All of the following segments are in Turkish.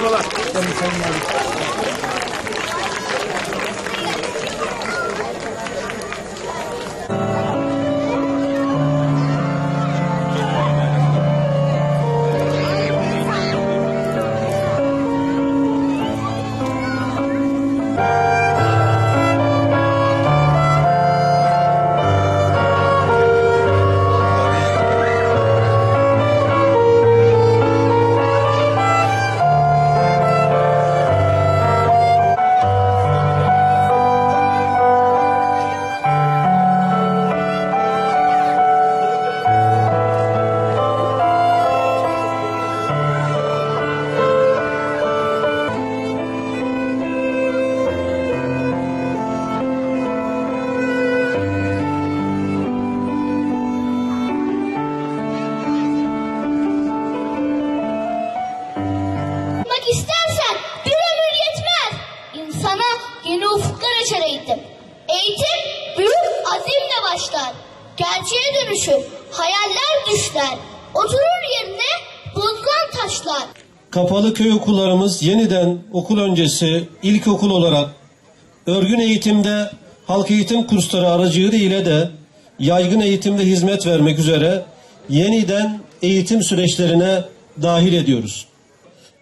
Merhabalar. Gerçeğe dönüşür. Hayaller düşler. Oturur yerine bozgan taşlar. Kapalı köy okullarımız yeniden okul öncesi ilkokul olarak örgün eğitimde halk eğitim kursları aracılığı ile de yaygın eğitimde hizmet vermek üzere yeniden eğitim süreçlerine dahil ediyoruz.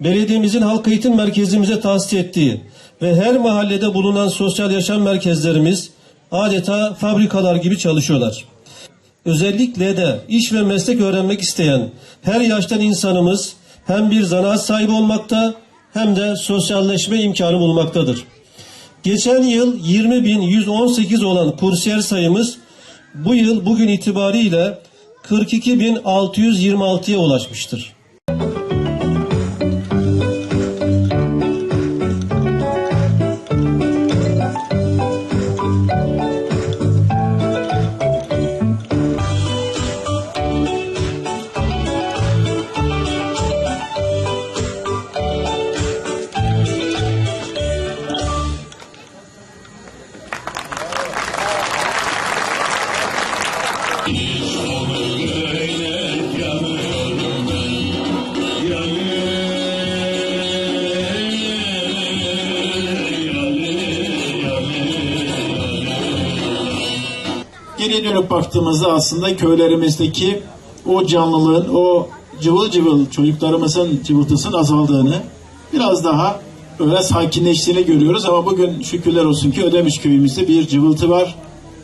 Belediyemizin halk eğitim merkezimize tahsis ettiği ve her mahallede bulunan sosyal yaşam merkezlerimiz adeta fabrikalar gibi çalışıyorlar. Özellikle de iş ve meslek öğrenmek isteyen her yaştan insanımız hem bir zanaat sahibi olmakta hem de sosyalleşme imkanı bulmaktadır. Geçen yıl 20.118 olan kursiyer sayımız bu yıl bugün itibariyle 42.626'ya ulaşmıştır. Geriye dönüp baktığımızda aslında köylerimizdeki o canlılığın, o cıvıl cıvıl çocuklarımızın cıvıltısının azaldığını, biraz daha öyle sakinleştiğini görüyoruz. Ama bugün şükürler olsun ki Ödemiş köyümüzde bir cıvıltı var.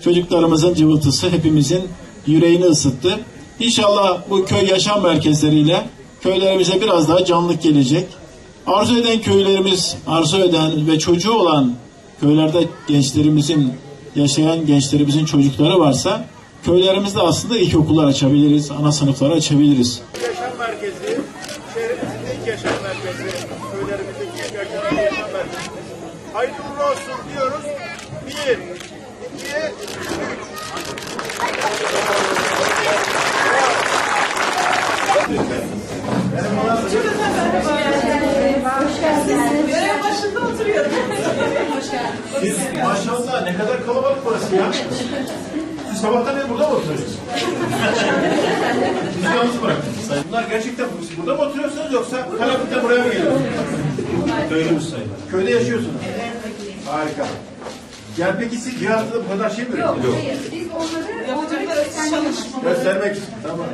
Çocuklarımızın cıvıltısı hepimizin yüreğini ısıttı. İnşallah bu köy yaşam merkezleriyle köylerimize biraz daha canlılık gelecek. Arzu eden köylerimiz, arzu eden ve çocuğu olan köylerde gençlerimizin, yaşayan gençlerimizin çocukları varsa köylerimizde aslında ilkokullar açabiliriz, ana sınıfları açabiliriz. yaşam merkezi, şehrimizin ilk yaşam merkezi, köylerimizdeki ilk yaşam, merkezi. Hayırlı olsun diyoruz. Bir. Görev başında oturuyorum. Hoş geldiniz. Siz maşallah ne kadar kalabalık burası ya. Siz sabahtan beri burada mı oturuyorsunuz? Bizi yalnız bıraktınız. Bunlar gerçekten siz burada mı oturuyorsunuz yoksa Karabük'ten buraya mı geliyorsunuz? Köylümüz sayılır. Köyde yaşıyorsunuz. Harika. Yani peki siz cihatında bu kadar şey mi üretiyorsunuz? Biz onları, onları göstermek Göstermek için. Tamam.